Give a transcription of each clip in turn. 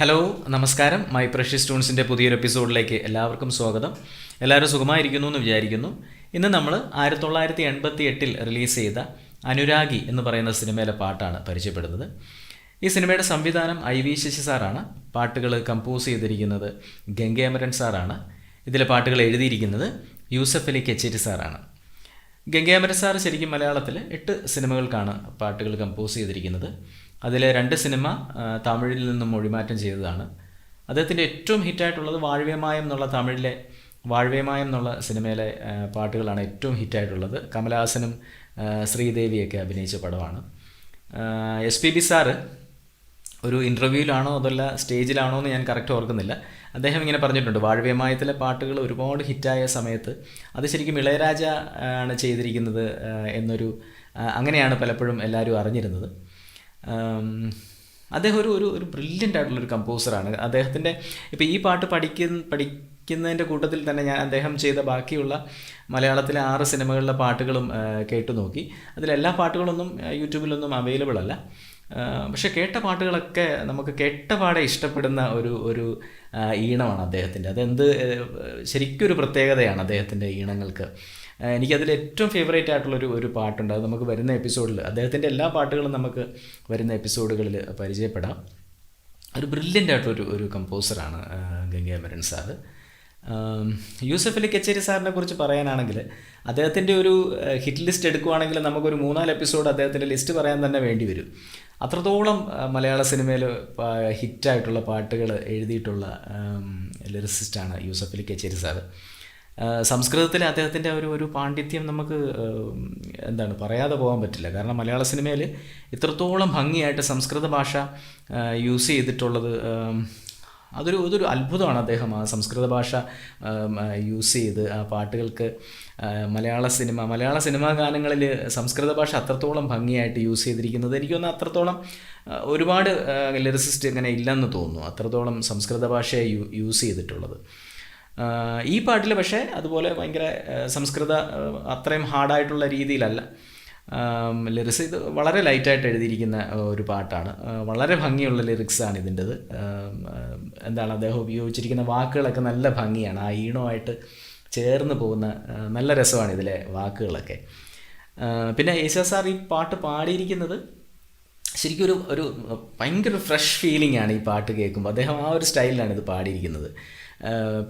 Hello നമസ്കാരം. My precious ടൂൺസിന്റെ പുതിയൊരു എപ്പിസോഡിലേക്ക് എല്ലാവർക്കും സ്വാഗതം. എല്ലാവരും സുഖമായിരിക്കുന്നു എന്ന് വിചാരിക്കുന്നു. ഇന്ന് നമ്മൾ ആയിരത്തി തൊള്ളായിരത്തി എൺപത്തി എട്ടിൽ റിലീസ് ചെയ്ത അനുരാഗി എന്ന് പറയുന്ന സിനിമയിലെ പാട്ടാണ് പരിചയപ്പെടുന്നത്. ഈ സിനിമയുടെ സംവിധാനം ഐ വി ശശി സാറാണ്. പാട്ടുകൾ കമ്പോസ് ചെയ്തിരിക്കുന്നത് ഗംഗേമരൻ സാറാണ്. ഇതിലെ പാട്ടുകൾ എഴുതിയിരിക്കുന്നത് യൂസഫ് അലി കെച്ചേരി സാറാണ്. ഗംഗേമരൻ സാർ ശരിക്കും മലയാളത്തിൽ എട്ട് സിനിമകൾക്കാണ് പാട്ടുകൾ കമ്പോസ് ചെയ്തിരിക്കുന്നത്. അതിലെ രണ്ട് സിനിമ തമിഴിൽ നിന്നും മൊഴിമാറ്റം ചെയ്തതാണ്. അദ്ദേഹത്തിന്റെ ഏറ്റവും ഹിറ്റായിട്ടുള്ളത് വാഴവ്യമായം എന്നുള്ള തമിഴിലെ വാഴവ്യമായം എന്നുള്ള സിനിമയിലെ പാട്ടുകളാണ് ഏറ്റവും ഹിറ്റായിട്ടുള്ളത്. കമലഹാസനും ശ്രീദേവിയൊക്കെ അഭിനയിച്ച പടമാണ്. എസ് പി ബി സാറ് ഒരു ഇന്റർവ്യൂവിലാണോ അതല്ല സ്റ്റേജിലാണോ എന്ന് ഞാൻ കറക്റ്റ് ഓർക്കുന്നില്ല. അദ്ദേഹം ഇങ്ങനെ പറഞ്ഞിട്ടുണ്ട് വാഴവ്യമായത്തിലെ പാട്ടുകൾ ഒരുപാട് ഹിറ്റായ സമയത്ത് അത് ശരിക്കും ഇളയരാജ ആണ് ചെയ്തിരിക്കുന്നത് എന്നൊരു അങ്ങനെയാണ് പലപ്പോഴും എല്ലാവരും അറിഞ്ഞിരുന്നത്. അദ്ദേഹം ഒരു ഒരു ഒരു ബ്രില്യന്റ് ആയിട്ടുള്ളൊരു കമ്പോസറാണ് അദ്ദേഹത്തിന്റെ ഇപ്പോൾ ഈ പാട്ട് പഠിക്കുന്ന പഠിക്കുന്നതിന്റെ കൂട്ടത്തിൽ തന്നെ ഞാൻ അദ്ദേഹം ചെയ്ത ബാക്കിയുള്ള മലയാളത്തിലെ ആറ് സിനിമകളിലെ പാട്ടുകളും കേട്ടു നോക്കി. അതിലെല്ലാ പാട്ടുകളൊന്നും യൂട്യൂബിലൊന്നും അവൈലബിൾ അല്ല. പക്ഷേ കേട്ട പാട്ടുകളൊക്കെ നമുക്ക് കേട്ട പാടെ ഇഷ്ടപ്പെടുന്ന ഒരു ഒരു ഈണമാണ് അദ്ദേഹത്തിന്റെ അതെന്ത് ശരിക്കും ഒരു പ്രത്യേകതയാണ് അദ്ദേഹത്തിന്റെ ഈണങ്ങൾക്ക്. എനിക്കതിൽ ഏറ്റവും ഫേവറേറ്റ് ആയിട്ടുള്ളൊരു ഒരു പാട്ടുണ്ട്. അത് നമുക്ക് വരുന്ന എപ്പിസോഡിൽ അദ്ദേഹത്തിന്റെ എല്ലാ പാട്ടുകളും നമുക്ക് വരുന്ന എപ്പിസോഡുകളിൽ പരിചയപ്പെടാം. ഒരു ബ്രില്യന്റ് ആയിട്ടൊരു ഒരു കമ്പോസറാണ് ഗംഗാമരൻ സാറ്. യൂസഫ് അലി കച്ചേരി സാറിനെ കുറിച്ച് പറയാനാണെങ്കിൽ അദ്ദേഹത്തിന്റെ ഒരു ഹിറ്റ് ലിസ്റ്റ് എടുക്കുവാണെങ്കിൽ നമുക്കൊരു മൂന്നാൽ എപ്പിസോഡ് അദ്ദേഹത്തിന്റെ ലിസ്റ്റ് പറയാൻ തന്നെ വേണ്ടി വരും. അത്രത്തോളം മലയാള സിനിമയിൽ ഹിറ്റായിട്ടുള്ള പാട്ടുകൾ എഴുതിയിട്ടുള്ള ലിറിസിസ്റ്റാണ് യൂസഫ് അലി കച്ചേരി സാറ്. സംസ്കൃതത്തിലെ അദ്ദേഹത്തിന്റെ ഒരു ഒരു പാണ്ഡിത്യം നമുക്ക് എന്താണ് പറയാതെ പോകാൻ പറ്റില്ല. കാരണം മലയാള സിനിമയിൽ ഇത്രത്തോളം ഭംഗിയായിട്ട് സംസ്കൃത ഭാഷ യൂസ് ചെയ്തിട്ടുള്ളത് അതൊരു അതൊരു അത്ഭുതമാണ് അദ്ദേഹം ആ സംസ്കൃത ഭാഷ യൂസ് ചെയ്ത് ആ പാട്ടുകൾക്ക് മലയാള സിനിമ മലയാള സിനിമാ ഗാനങ്ങളിൽ സംസ്കൃത ഭാഷ അത്രത്തോളം ഭംഗിയായിട്ട് യൂസ് ചെയ്തിരിക്കുന്നത് എനിക്ക് അത്രത്തോളം ഒരുപാട് ലിറിസിസ്റ്റ് ഇങ്ങനെ ഇല്ലെന്ന് തോന്നുന്നു. അത്രത്തോളം സംസ്കൃത ഭാഷയെ യൂസ് ചെയ്തിട്ടുള്ളത്. ഈ പാട്ടിൽ പക്ഷേ അതുപോലെ ഭയങ്കര സംസ്കൃത അത്രയും ഹാർഡായിട്ടുള്ള രീതിയിലല്ല. ലിറിക്സ് ഇത് വളരെ ലൈറ്റായിട്ട് എഴുതിയിരിക്കുന്ന ഒരു പാട്ടാണ്. വളരെ ഭംഗിയുള്ള ലിറിക്സാണ് ഇതിന്റെത്. എന്താണ് അദ്ദേഹം ഉപയോഗിച്ചിരിക്കുന്ന വാക്കുകളൊക്കെ നല്ല ഭംഗിയാണ്. ആ ഈണമായിട്ട് ചേർന്ന് പോകുന്ന നല്ല രസമാണ് ഇതിലെ വാക്കുകളൊക്കെ. പിന്നെ യേശാസാർ സാർ ഈ പാട്ട് പാടിയിരിക്കുന്നത് ശരിക്കും ഒരു ഒരു ഭയങ്കര ഫ്രഷ് ഫീലിംഗ് ആണ് ഈ പാട്ട് കേൾക്കുമ്പോൾ അദ്ദേഹം ആ ഒരു സ്റ്റൈലിലാണ് ഇത് പാടിയിരിക്കുന്നത്.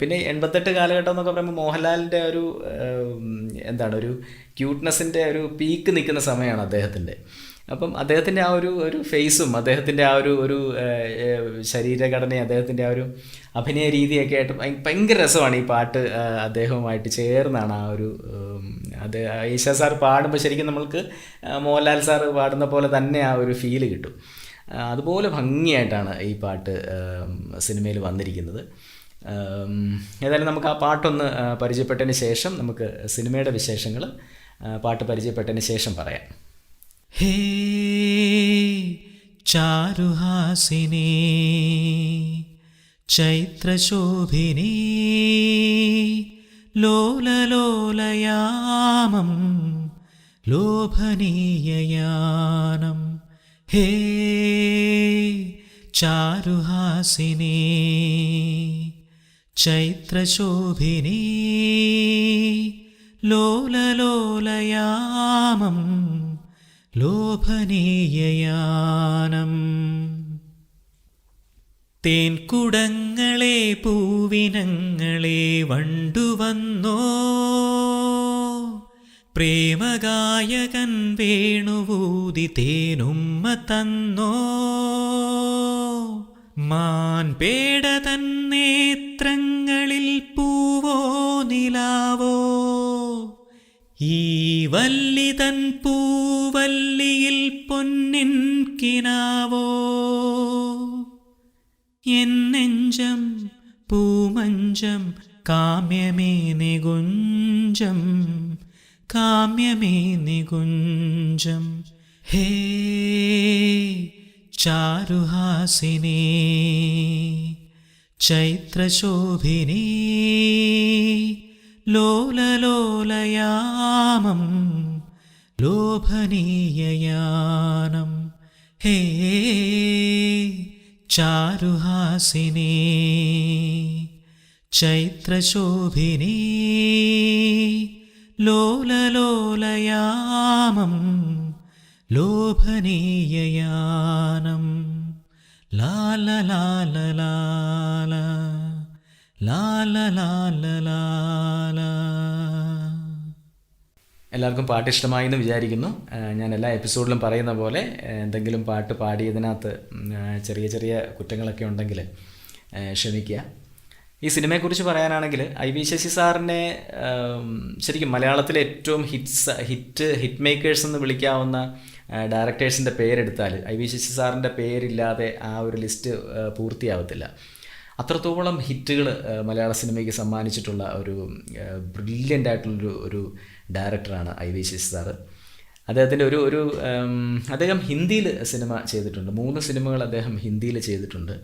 പിന്നെ എൺപത്തെട്ട് കാലഘട്ടം എന്നൊക്കെ പറയുമ്പോൾ മോഹൻലാലിന്റെ ഒരു എന്താണ് ഒരു ക്യൂട്ട്നെസ്സിന്റെ ഒരു പീക്ക് നിൽക്കുന്ന സമയമാണ് അദ്ദേഹത്തിന്റെ അപ്പം അദ്ദേഹത്തിന്റെ ആ ഒരു ഒരു ഫേസും അദ്ദേഹത്തിന്റെ ആ ഒരു ഒരു ശരീരഘടനയും അദ്ദേഹത്തിന്റെ ആ ഒരു അഭിനയ രീതിയൊക്കെ ആയിട്ട് ഭയങ്കര രസമാണ് ഈ പാട്ട് അദ്ദേഹവുമായിട്ട് ചേർന്നാണ് ആ ഒരു അത് ഈശ സാർ പാടുമ്പോൾ ശരിക്കും നമ്മൾക്ക് മോഹൻലാൽ സാർ പാടുന്ന പോലെ തന്നെ ആ ഒരു ഫീൽ കിട്ടും. അതുപോലെ ഭംഗിയായിട്ടാണ് ഈ പാട്ട് സിനിമയിൽ വന്നിരിക്കുന്നത്. ഏതായാലും നമുക്ക് ആ പാട്ടൊന്ന് പരിചയപ്പെട്ടതിന് ശേഷം നമുക്ക് സിനിമയുടെ വിശേഷങ്ങൾ പാട്ട് പരിചയപ്പെട്ടതിന് ശേഷം പറയാം. ഹേ ചാരുഹാസിനി ചൈത്രശോഭിനി. ലോലലോലയാമം ലോഭനീയയാനം. ഹേ ചാരുഹാസിനി. ചൈത്രശോഭിനി ലോലലോലയാമം ലോഭനീയയാനം. തേൻകുടങ്ങളെ പൂവിനങ്ങളെ വണ്ടുവന്നോ പ്രേമഗായകൻ വേണുവൂതി തേനുമ്മ തന്നോ? മാൻപേട തന്നേത്രങ്ങളിൽ പൂവോ നിലാവോ? ഈ വല്ലി തൻ പൂവല്ലിയിൽ പൊന്നിൻ കിനാവോ? എൻ നെഞ്ചം പൂമഞ്ചം കാമ്യമേ നികുഞ്ചം കാമ്യമേ നികുഞ്ചം. ഹേ ചാരുഹാസിനി ചൈത്രശോഭിനി ലോലലോലയാമം ലോഭനീയയാനം. ഹേ ചാരുഹാസിനി ചൈത്രശോഭിനി ലോലലോലയാമം ലോഭനീയയാനം ലാലലാലലാല ലാല ലാല ലാല ലാല ലാല എല്ലാവർക്കും പാട്ട് ഇഷ്ടമായി എന്ന് വിചാരിക്കുന്നു ഞാൻ എല്ലാ എപ്പിസോഡിലും പറയുന്ന പോലെ എന്തെങ്കിലും പാട്ട് പാടിയതിനകത്ത് ചെറിയ ചെറിയ കുറ്റങ്ങളൊക്കെ ഉണ്ടെങ്കിൽ ക്ഷമിക്കുക. ഈ സിനിമയെക്കുറിച്ച് പറയാനാണെങ്കിൽ ഐ വി ശശി സാറിനെ ശരിക്കും മലയാളത്തിലെ ഏറ്റവും ഹിറ്റ്സ് ഹിറ്റ് ഹിറ്റ് മേക്കേഴ്സ് എന്ന് വിളിക്കാവുന്ന ഡയറക്ടേഴ്സിന്റെ പേരെടുത്താൽ ഐ വി ശശി സാറിന്റെ പേരില്ലാതെ ആ ഒരു ലിസ്റ്റ് പൂർത്തിയാവത്തില്ല. അത്രത്തോളം ഹിറ്റുകൾ മലയാള സിനിമയ്ക്ക് സമ്മാനിച്ചിട്ടുള്ള ഒരു ബ്രില്യന്റ് ആയിട്ടുള്ളൊരു ഒരു ഡയറക്ടറാണ് ഐ വി ശശി സാറ്. അദ്ദേഹത്തിന്റെ ഒരു ഒരു അദ്ദേഹം ഹിന്ദിയിൽ സിനിമ ചെയ്തിട്ടുണ്ട്. മൂന്ന് സിനിമകൾ അദ്ദേഹം ഹിന്ദിയിൽ ചെയ്തിട്ടുണ്ട്.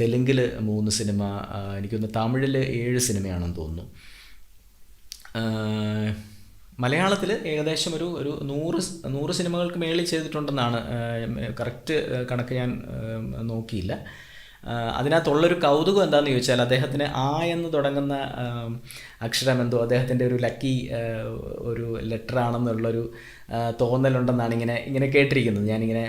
തെലുങ്കിൽ മൂന്ന് സിനിമ എനിക്കൊന്ന് തമിഴിൽ ഏഴ് സിനിമയാണെന്ന് തോന്നുന്നു. മലയാളത്തിൽ ഏകദേശം ഒരു ഒരു നൂറ് നൂറ് സിനിമകൾക്ക് മേളിൽ ചെയ്തിട്ടുണ്ടെന്നാണ് കറക്റ്റ് കണക്ക് ഞാൻ നോക്കിയില്ല. അതിനകത്തുള്ളൊരു കൗതുകം എന്താണെന്ന് ചോദിച്ചാൽ അദ്ദേഹത്തിന് ആ എന്ന് തുടങ്ങുന്ന അക്ഷരം എന്തോ അദ്ദേഹത്തിന്റെ ഒരു ലക്കി ഒരു ലെറ്റർ ആണെന്നുള്ളൊരു തോന്നലുണ്ടെന്നാണ് ഇങ്ങനെ ഇങ്ങനെ കേട്ടിരിക്കുന്നത്. ഞാനിങ്ങനെ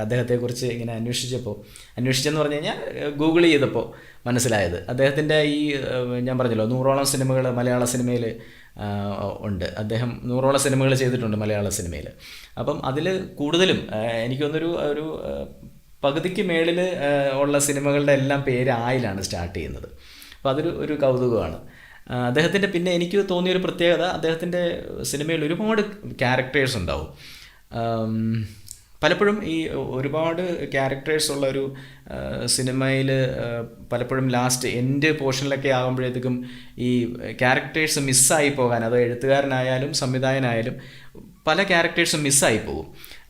അദ്ദേഹത്തെക്കുറിച്ച് ഇങ്ങനെ അന്വേഷിച്ചപ്പോൾ അന്വേഷിച്ചെന്ന് പറഞ്ഞു കഴിഞ്ഞാൽ ഗൂഗിൾ ചെയ്തപ്പോൾ മനസ്സിലായത്. അദ്ദേഹത്തിന്റെ ഈ ഞാൻ പറഞ്ഞല്ലോ നൂറോളം സിനിമകൾ മലയാള സിനിമയിൽ ഉണ്ട്. അദ്ദേഹം നൂറോളം സിനിമകൾ ചെയ്തിട്ടുണ്ട് മലയാള സിനിമയിൽ. അപ്പം അതിൽ കൂടുതലും എനിക്കൊന്നൊരു ഒരു പകുതിക്ക് മേളിൽ ഉള്ള സിനിമകളുടെ എല്ലാം പേര് ആയിലാണ് സ്റ്റാർട്ട് ചെയ്യുന്നത്. അപ്പോൾ അതൊരു ഒരു കൗതുകമാണ്. അദ്ദേഹത്തിന്റെ പിന്നെ എനിക്ക് തോന്നിയൊരു പ്രത്യേകത അദ്ദേഹത്തിന്റെ സിനിമയിൽ ഒരുപാട് ക്യാരക്ടേഴ്സ് ഉണ്ടാവും. പലപ്പോഴും ഈ ഒരുപാട് ക്യാരക്ടേഴ്സ് ഉള്ള ഒരു സിനിമയിൽ പലപ്പോഴും ലാസ്റ്റ് എൻഡ് പോർഷനിലൊക്കെ ആകുമ്പോഴത്തേക്കും ഈ ക്യാരക്ടേഴ്സ് മിസ്സായി പോകാൻ അത് എഴുത്തുകാരനായാലും സംവിധായകനായാലും പല ക്യാരക്ടേഴ്സും മിസ്സായി പോകും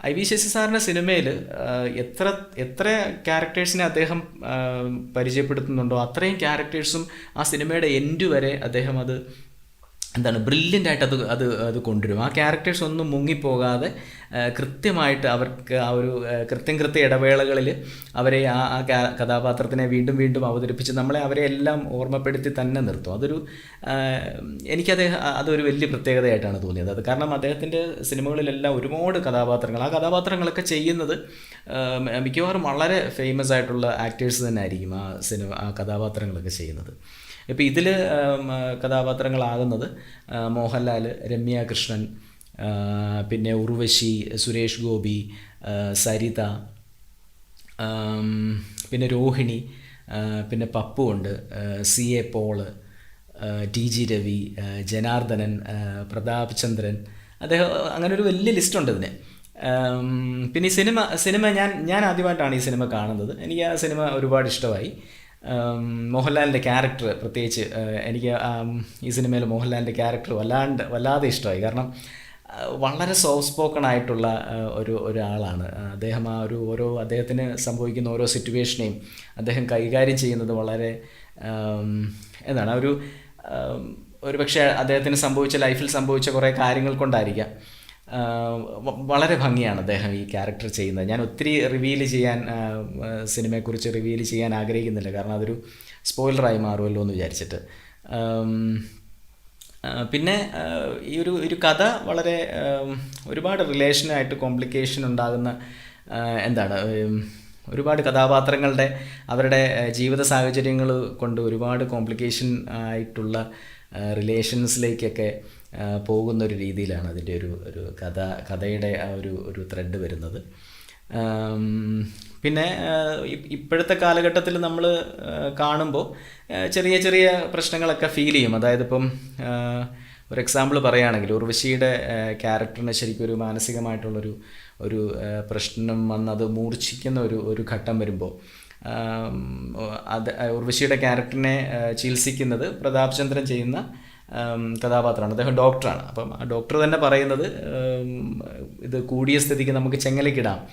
ഐ വി ശശി സാറിന്റെ സിനിമയിൽ എത്ര എത്ര ക്യാരക്ടേഴ്സിനെ അദ്ദേഹം പരിചയപ്പെടുത്തുന്നുണ്ടോ? അത്രയും ക്യാരക്ടേഴ്സും ആ സിനിമയുടെ എൻഡ് വരെ അദ്ദേഹം അത് എന്താണ് ബ്രില്യന്റ് ആയിട്ട് അത് അത് അത് കൊണ്ടുവരും. ആ ക്യാരക്ടേഴ്സ് ഒന്നും മുങ്ങിപ്പോകാതെ കൃത്യമായിട്ട് അവർക്ക് ആ ഒരു കൃത്യം കൃത്യ ഇടവേളകളിൽ അവരെ ആ ആ കഥാപാത്രത്തിനെ വീണ്ടും വീണ്ടും അവതരിപ്പിച്ച് നമ്മളെ അവരെ എല്ലാം ഓർമ്മപ്പെടുത്തി തന്നെ നിർത്തും. അതൊരു എനിക്കത് അതൊരു വലിയ പ്രത്യേകതയായിട്ടാണ് തോന്നിയത്. അത് കാരണം അദ്ദേഹത്തിന്റെ സിനിമകളിലെല്ലാം ഒരുപാട് കഥാപാത്രങ്ങൾ ആ കഥാപാത്രങ്ങളൊക്കെ ചെയ്യുന്നത് മിക്കവാറും വളരെ ഫേമസ് ആയിട്ടുള്ള ആക്ടേഴ്സ് തന്നെ ആയിരിക്കും ആ സിനിമ ആ കഥാപാത്രങ്ങളൊക്കെ ചെയ്യുന്നത്. ഇപ്പോൾ ഇതിൽ കഥാപാത്രങ്ങളാകുന്നത് മോഹൻലാൽ രമ്യ കൃഷ്ണൻ പിന്നെ ഉർവശി സുരേഷ് ഗോപി സരിത പിന്നെ രോഹിണി പിന്നെ പപ്പു ഉണ്ട് C A Paul T G Ravi Janardhanan Prathap Chandran അദ്ദേഹം അങ്ങനെ ഒരു വലിയ ലിസ്റ്റുണ്ട് ഇതിന്. പിന്നെ ഈ സിനിമ സിനിമ ഞാൻ ഞാൻ ആദ്യമായിട്ടാണ് ഈ സിനിമ കാണുന്നത്. എനിക്ക് ആ സിനിമ ഒരുപാട് ഇഷ്ടമായി. മോഹൻലാലിന്റെ ക്യാരക്ടർ പ്രത്യേകിച്ച് എനിക്ക് ഈ സിനിമയിൽ മോഹൻലാലിന്റെ ക്യാരക്ടർ വല്ലാണ്ട് വല്ലാതെ ഇഷ്ടമായി. കാരണം വളരെ സോഫ്റ്റ് സ്പോക്കൺ ആയിട്ടുള്ള ഒരു ഒരാളാണ്. അദ്ദേഹം ആ ഒരു ഓരോ അദ്ദേഹത്തിന് സംഭവിക്കുന്ന ഓരോ സിറ്റുവേഷനെയും അദ്ദേഹം കൈകാര്യം ചെയ്യുന്നത് വളരെ എന്താണ് ഒരു ഒരു പക്ഷേ അദ്ദേഹത്തിന് സംഭവിച്ച ലൈഫിൽ സംഭവിച്ച കുറേ കാര്യങ്ങൾ കൊണ്ടായിരിക്കാം. വളരെ ഭംഗിയാണ് അദ്ദേഹം ഈ ക്യാരക്ടർ ചെയ്യുന്നത്. ഞാൻ ഒത്തിരി റിവീൽ ചെയ്യാൻ സിനിമയെക്കുറിച്ച് റിവീൽ ചെയ്യാൻ ആഗ്രഹിക്കുന്നില്ല. കാരണം അതൊരു സ്പോയിലറായി മാറുമല്ലോ എന്ന് വിചാരിച്ചിട്ട്. പിന്നെ ഈ ഒരു ഒരു കഥ വളരെ ഒരുപാട് റിലേഷനായിട്ട് കോംപ്ലിക്കേഷൻ ഉണ്ടാകുന്ന എന്താണ് ഒരുപാട് കഥാപാത്രങ്ങളുടെ അവരുടെ ജീവിത സാഹചര്യങ്ങൾ കൊണ്ട് ഒരുപാട് കോംപ്ലിക്കേഷൻ ആയിട്ടുള്ള റിലേഷൻസിലേക്കൊക്കെ പോകുന്ന ഒരു രീതിയിലാണ് അതിന്റെ ഒരു ഒരു കഥ കഥയുടെ ആ ഒരു ഒരു ത്രെഡ് വരുന്നത്. പിന്നെ ഇപ്പോഴത്തെ കാലഘട്ടത്തിൽ നമ്മൾ കാണുമ്പോൾ ചെറിയ ചെറിയ പ്രശ്നങ്ങളൊക്കെ ഫീൽ ചെയ്യും. അതായത് ഇപ്പം ഒരു എക്സാമ്പിൾ പറയുകയാണെങ്കിൽ ഉർവശിയുടെ ക്യാരക്ടറിന് ശരിക്കും ഒരു മാനസികമായിട്ടുള്ളൊരു ഒരു പ്രശ്നം വന്നത് മൂർച്ഛിക്കുന്ന ഒരു ഒരു ഘട്ടം വരുമ്പോൾ അത് ഉർവശിയുടെ ക്യാരക്ടറിനെ ചികിത്സിക്കുന്നത് പ്രതാപ് ചന്ദ്രൻ ചെയ്യുന്ന കഥാപാത്രമാണ്. അദ്ദേഹം ഡോക്ടറാണ്. അപ്പം ആ ഡോക്ടർ തന്നെ പറയുന്നത് ഇത് കൂടിയ സ്ഥിതിക്ക് നമുക്ക് ചെങ്ങലക്കിടാം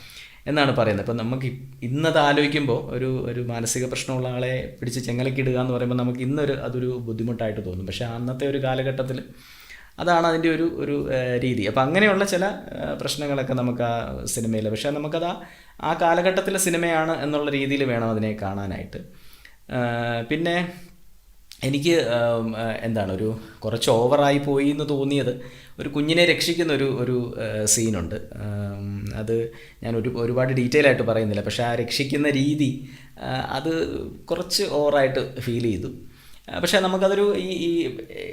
എന്നാണ് പറയുന്നത്. അപ്പം നമുക്ക് ഇന്നത് ആലോചിക്കുമ്പോൾ ഒരു ഒരു മാനസിക പ്രശ്നമുള്ള ആളെ പിടിച്ച് ചെങ്ങലക്കിടുക എന്ന് പറയുമ്പോൾ നമുക്ക് ഇന്നൊരു അതൊരു ബുദ്ധിമുട്ടായിട്ട് തോന്നും. പക്ഷേ അന്നത്തെ ഒരു കാലഘട്ടത്തിൽ അതാണ് അതിന്റെ ഒരു ഒരു രീതി. അപ്പം അങ്ങനെയുള്ള ചില പ്രശ്നങ്ങളൊക്കെ നമുക്ക് ആ സിനിമയിൽ പക്ഷേ നമുക്കത് ആ കാലഘട്ടത്തിലെ സിനിമയാണ് എന്നുള്ള രീതിയിൽ വേണം അതിനെ കാണാനായിട്ട്. പിന്നെ എനിക്ക് എന്താണ് ഒരു കുറച്ച് ഓവറായി പോയി എന്ന് തോന്നിയത് ഒരു കുഞ്ഞിനെ രക്ഷിക്കുന്ന ഒരു ഒരു സീനുണ്ട്. അത് ഞാൻ ഒരു ഒരുപാട് ഡീറ്റെയിൽ ആയിട്ട് പറയുന്നില്ല. പക്ഷേ ആ രക്ഷിക്കുന്ന രീതി അത് കുറച്ച് ഓവറായിട്ട് ഫീൽ ചെയ്തു. പക്ഷേ നമുക്കതൊരു ഈ ഈ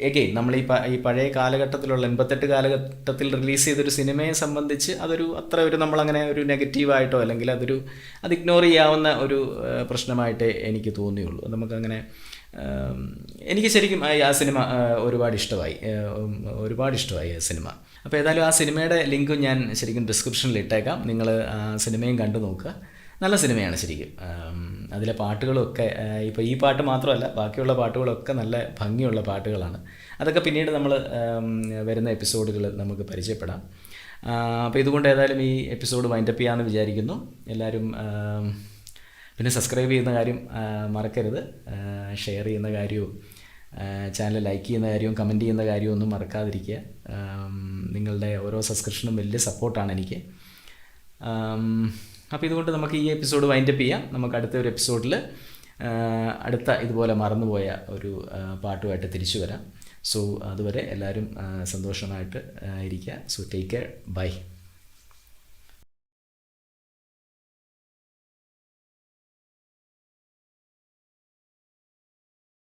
എഗെയിൻ നമ്മൾ ഈ ഈ പഴയ കാലഘട്ടത്തിലുള്ള എൺപത്തെട്ട് കാലഘട്ടത്തിൽ റിലീസ് ചെയ്തൊരു സിനിമയെ സംബന്ധിച്ച് അതൊരു അത്ര ഒരു നമ്മളങ്ങനെ ഒരു നെഗറ്റീവായിട്ടോ അല്ലെങ്കിൽ അതൊരു അത് ഇഗ്നോർ ചെയ്യാവുന്ന ഒരു പ്രശ്നമായിട്ടേ എനിക്ക് തോന്നിയുള്ളൂ. നമുക്കങ്ങനെ എനിക്ക് ശരിക്കും ആ സിനിമ ഒരുപാട് ഇഷ്ടമായി. ഒരുപാട് ഇഷ്ടമായി ആ സിനിമ. അപ്പോൾ ഏതായാലും ആ സിനിമയുടെ ലിങ്കും ഞാൻ ശരിക്കും ഡിസ്ക്രിപ്ഷനിൽ ഇട്ടേക്കാം. നിങ്ങൾ ആ സിനിമയും കണ്ടു നോക്കുക. നല്ല സിനിമയാണ് ശരിക്കും. അതിലെ പാട്ടുകളൊക്കെ ഇപ്പോൾ ഈ പാട്ട് മാത്രമല്ല ബാക്കിയുള്ള പാട്ടുകളൊക്കെ നല്ല ഭംഗിയുള്ള പാട്ടുകളാണ്. അതൊക്കെ പിന്നീട് നമ്മൾ വരുന്ന എപ്പിസോഡുകൾ നമുക്ക് പരിചയപ്പെടാം. അപ്പോൾ ഇതുകൊണ്ട് ഏതായാലും ഈ എപ്പിസോഡ് വൈൻഡപ്പ് ചെയ്യാമെന്ന് വിചാരിക്കുന്നു. എല്ലാവരും പിന്നെ സബ്സ്ക്രൈബ് ചെയ്യുന്ന കാര്യം മറക്കരുത്. ഷെയർ ചെയ്യുന്ന കാര്യവും ചാനൽ ലൈക്ക് ചെയ്യുന്ന കാര്യവും കമന്റ് ചെയ്യുന്ന കാര്യവും ഒന്നും മറക്കാതിരിക്കുക. നിങ്ങളുടെ ഓരോ സബ്സ്ക്രിപ്ഷനും വലിയ സപ്പോർട്ടാണ് എനിക്ക്. അപ്പോൾ ഇതുകൊണ്ട് നമുക്ക് ഈ എപ്പിസോഡ് വൈൻഡപ്പ് ചെയ്യാം. നമുക്ക് അടുത്ത ഒരു എപ്പിസോഡിൽ അടുത്ത ഇതുപോലെ മറന്നുപോയ ഒരു പാട്ടുമായിട്ട് തിരിച്ചു വരാം. സോ അതുവരെ എല്ലാവരും സന്തോഷമായിട്ട് ഇരിക്കുക. So take care bye